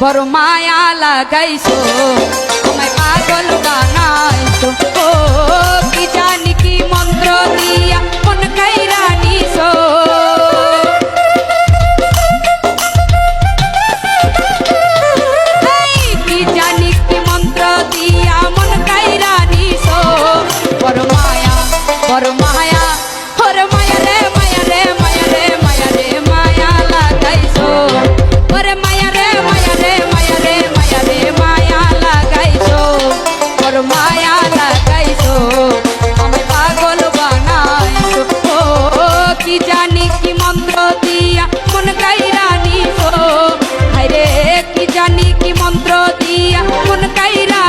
বড় মায়া লাগাইছো। তোমায় পাগল বানাইছো। ও, কি জানি কি মন্ত্র দিয়া মন খাইরা নিছো। কি জানি কি মন্ত্র দিয়া মন খাইরা নিছো। বড় মায়া, বড় কি জানি কি মন্ত্র দিয়া? মন কাইরা নিব। হাইরে কি জানি কি মন্ত্র দিয়া? মন কাইরা